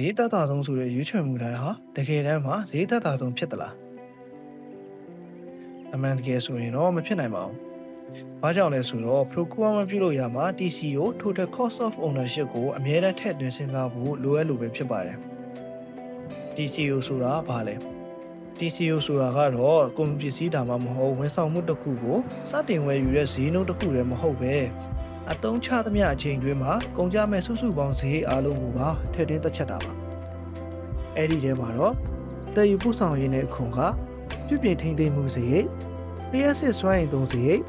ဈေးသက်သာဆုံးဆိုတဲ့ရွေးချယ်မှုတိုင်းဟာတကယ်တမ်းမှာဈေးသက်သာဆုံးဖြစ်သလားအမှန်တကယ်ဆိုရင်တော့မဖြစ်နိုင်ပါဘူး။ဘာကြောင့်လဲဆိုတော့ procurement ပြုလုပ်ရမှာ TCO total cost of ownership ကိုအမြဲတမ်းထည့်သွင်းစဉ်းစားဖို့လိုအပ်လို့ပဲဖြစ်ပါတယ်။ TCO ဆိုတာဘာလဲ။ TCO ဆိုတာကတော့ကုန်ပစ္စည်းဒါမှမဟုတ်ဝန်ဆောင်မှုတစ်ခုကိုစတင်ဝယ်ယူတဲ့ဈေးနှုန်းတစ်ခုတည်းမဟုတ်ပဲ အတုံးချသမျှအချိန်တွင်းမှာကုန်ကြမဲ့စုစုပေါင်းဈေးအားလုံးကိုပါထည့်သွင်းသက်ချက်တာပါအဲ့ဒီထဲမှာတော့တည်ယူပို့ဆောင်ရင်းတဲ့ခွန်ကပြုပြင်ထိန်းသိမ်းမှုစရိတ်လျှက်စစ်စွမ်းရည်သုံးစရိတ်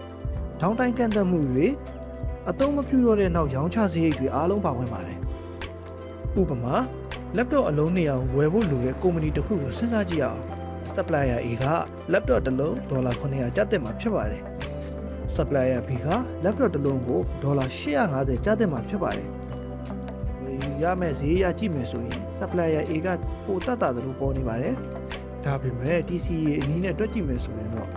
ဒေါင်းတိုင်းကန့်သက်မှုတွေအတုံးမပြုတော့တဲ့နောက်ရောင်းချစရိတ်တွေအားလုံးပါဝင်ပါတယ်ဥပမာ laptop အလုံး200ကိုဝယ်ဖို့လိုတဲ့ကုမ္ပဏီတစ်ခုကိုစဉ်းစားကြည့်အောင် supplier A က laptop တစ်လုံးဒေါ်လာ900ကျပ်တင်မှာဖြစ်ပါတယ် supplier B က laptop တစ်လုံးကိုဒေါ်လာ850ကျတင်မှာဖြစ်ပါတယ်။ဝယ်ယူရမယ့်ဈေးရကြည့်မယ်ဆိုရင် supplier A ကပိုတက်တာတို့ပေါ်နေပါတယ်။ဒါပေမဲ့ TCA အနည်းနဲ့တွက်ကြည့်မယ်ဆိုရင်တော့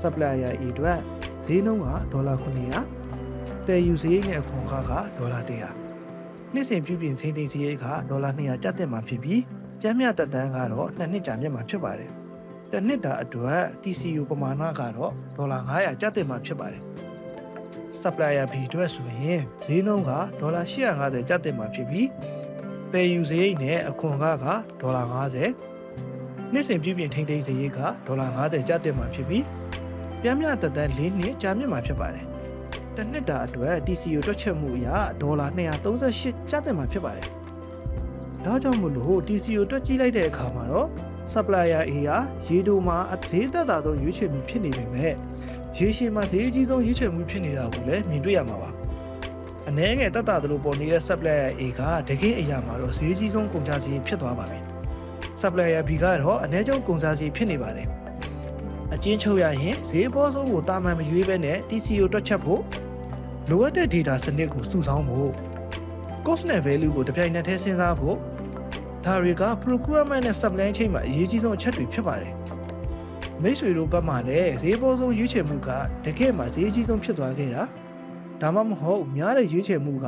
supplier A အတွက်ဈေးနှုန်းကဒေါ်လာ900တည်ယူဈေးနဲ့အခွန်အခါကဒေါ်လာ100နှစ်စဉ်ပြုပြင်ထိန်းသိမ်းဈေးကဒေါ်လာ200ကျပ်တင်မှာဖြစ်ပြီးကျန်းမြတ်တက်တန်းကတော့နှစ်နှစ်ကြာမြတ်မှာဖြစ်ပါတယ်။ တစ်နှစ်တာအတွက် TCU ပမာဏကတော့ဒေါ်လာ900ကျပ်တင်မှာဖြစ်ပါတယ်။ supplier B အတွက်ဆိုရင်ဈေးနှုန်းကဒေါ်လာ850ကျပ်တင်မှာဖြစ်ပြီးတည်ယူစရိတ်နဲ့အခွန်ကကဒေါ်လာ50နှစ်စဉ်ပြုပြင်ထိန်းသိမ်းစရိတ်ကဒေါ်လာ50ကျပ်တင်မှာဖြစ်ပြီးပြန်မြတက်တန်း၄နှစ်ကြာမြင့်မှာဖြစ်ပါတယ်။တစ်နှစ်တာအတွက် TCU တွက်ချက်မှုအရဒေါ်လာ238ကျပ်တင်မှာဖြစ်ပါတယ်။ဒါကြောင့်မို့လို့ TCU တွက်ကြည့်လိုက်တဲ့အခါမှာတော့ supplier A ဟာရေတိုမှာအသေးသက်သာဆုံးရွေးချယ်မှုဖြစ်နေပေမဲ့ရေရှည်မှာဈေးအကြီးဆုံးရွေးချယ်မှုဖြစ်နေတာကိုလည်းမြင်တွေ့ရမှာပါ။အနည်းငယ်သက်သာသလိုပေါ်နေတဲ့ supplier A ကတကယ်အရာမှာတော့ဈေးကြီးဆုံးကုန်ကျစရိတ်ဖြစ်သွားပါပြီ။ supplier B ကတော့အနည်းဆုံးကုန်ကျစရိတ်ဖြစ်နေပါတယ်။အချင်းချုပ်ရရင်ဈေးပေါ်ဆုံးကိုတာမန်မရွေးဘဲနဲ့ TCO တွက်ချက်ဖို့လိုအပ်တဲ့ data စနစ်ကိုစုဆောင်းဖို့ cost နဲ့ value ကိုတစ်ပြိုင်နက်တည်းစဉ်းစားဖို့ ဒါတွေက procurement နဲ့ supply chain မှာအရေးကြီးဆုံးအချက်တွေဖြစ်ပါတယ်။မိတ်ဆွေတို့ဘက်မှလည်းဈေးပေါ်ဆုံးရွေးချယ်မှုကတကယ်မှဈေးကြီးဆုံးဖြစ်သွားခဲ့တာဒါမှမဟုတ်များတဲ့ရွေးချယ်မှုက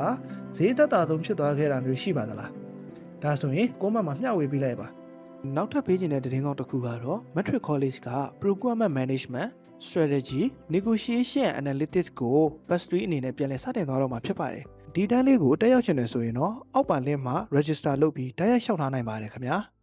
ဈေးသက်သာဆုံးဖြစ်သွားခဲ့တာမျိုးရှိပါသလား။ဒါဆိုရင်ကိုမမှာမျှဝေပေးလိုက်ပါ။နောက်ထပ်ပေးချင်တဲ့သတင်းကောင်းတစ်ခုကတော့ Matric College က Procurement Management Strategy Negotiation Analytics ကို Best 3အနေနဲ့ပြန်လည်စတင်သွားတော့မှာဖြစ်ပါတယ်။ ဒီတန်းလေးကိုတက်ရောက်ချင်တယ်ဆိုရင်တော့အောက်ပါ link မှာ register လုပ်ပြီးတိုက်ရိုက်လျှောက်ထားနိုင်ပါတယ်ခင်ဗျာ။